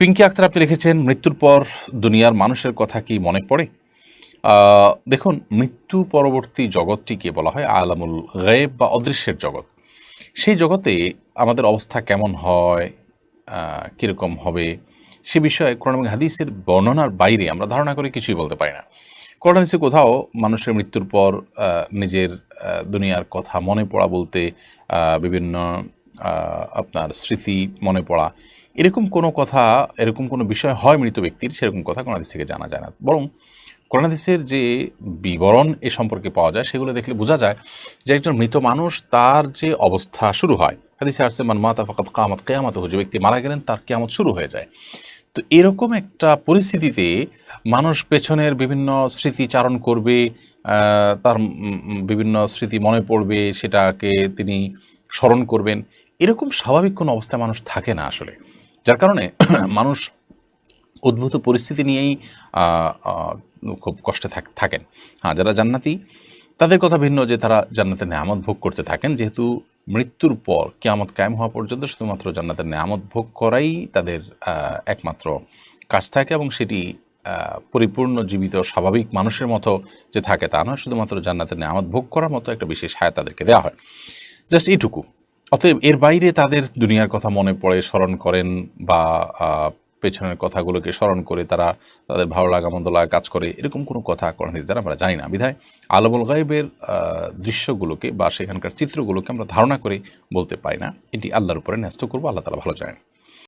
পিঙ্কি আক্তার, আপনি লিখেছেন, মৃত্যুর পর দুনিয়ার মানুষের কথা কি মনে পড়ে? দেখুন, মৃত্যু পরবর্তী জগৎটিকে বলা হয় আলামুল গায়েব বা অদৃশ্যের জগৎ। সেই জগতে আমাদের অবস্থা কেমন হয় কীরকম হবে, সে বিষয়ে কোরআন হাদিসের বর্ণনার বাইরে আমরা ধারণা করে কিছুই বলতে পারি না। কোরআন হাদিসে কোথাও মানুষের মৃত্যুর পর নিজের দুনিয়ার কথা মনে পড়া বলতে বিভিন্ন আপনার স্মৃতি মনে পড়া, এরকম কোনো কথা, এরকম কোনো বিষয় হয় মৃত ব্যক্তির, সেরকম কথা কোরআন হাদিস থেকে জানা যায় না। বরং কোরআন যে বিবরণ এ সম্পর্কে পাওয়া যায়, সেগুলো দেখলে বোঝা যায় যে একজন মৃত মানুষ তার যে অবস্থা শুরু হয়। হাদিসে আসছে, মান মাতা ফাকাত কামাত কেয়ামত যে ব্যক্তি মারা গেলেন, তার কেয়ামত শুরু হয়ে যায়। তো এরকম একটা পরিস্থিতিতে মানুষ পেছনের বিভিন্ন স্মৃতি চারণ করবে তার বিভিন্ন স্মৃতি মনে পড়বে, সেটাকে তিনি স্মরণ করবেন। এরকম স্বাভাবিক কোনো অবস্থায় মানুষ থাকে না আসলে। যার কারণে মানুষ উদ্ভূত পরিস্থিতি নিয়েই খুব কষ্টে থাকেন। হ্যাঁ যারা জান্নাতি, তাদের কথা ভিন্ন যে তারা জান্নাতের নেয়ামত ভোগ করতে থাকেন। যেহেতু মৃত্যুর পর, কেয়ামত কায়েম হওয়া পর্যন্ত শুধুমাত্র জান্নাতের নেয়ামত ভোগ করাই তাদের একমাত্র কাজ থাকে এবং সেটি পরিপূর্ণ, জীবিত, স্বাভাবিক মানুষের মতো যে থাকে তা নয়। শুধুমাত্র জান্নাতের নেয়ামত ভোগ করার মতো একটা বিশেষ হায়াত তাদেরকে দেওয়া হয়। জাস্ট এইটুকু। অতএব এর বাইরে তাদের দুনিয়ার কথা মনে পড়ে, স্মরণ করেন বা পেছনের কথাগুলোকে স্মরণ করে তারা তাদের ভালো লাগা, মন্দ লাগা কাজ করে। এরকম কোনো কথা কোরআন হাদিস দ্বারা আমরা জানি না। বিধায় আলমুল গাইবের দৃশ্যগুলোকে বা সেখানকার চিত্রগুলোকে আমরা ধারণা করে বলতে পারি না। এটি আল্লাহর উপরে ন্যস্ত করব, আল্লাহ তালা ভালো জানেন।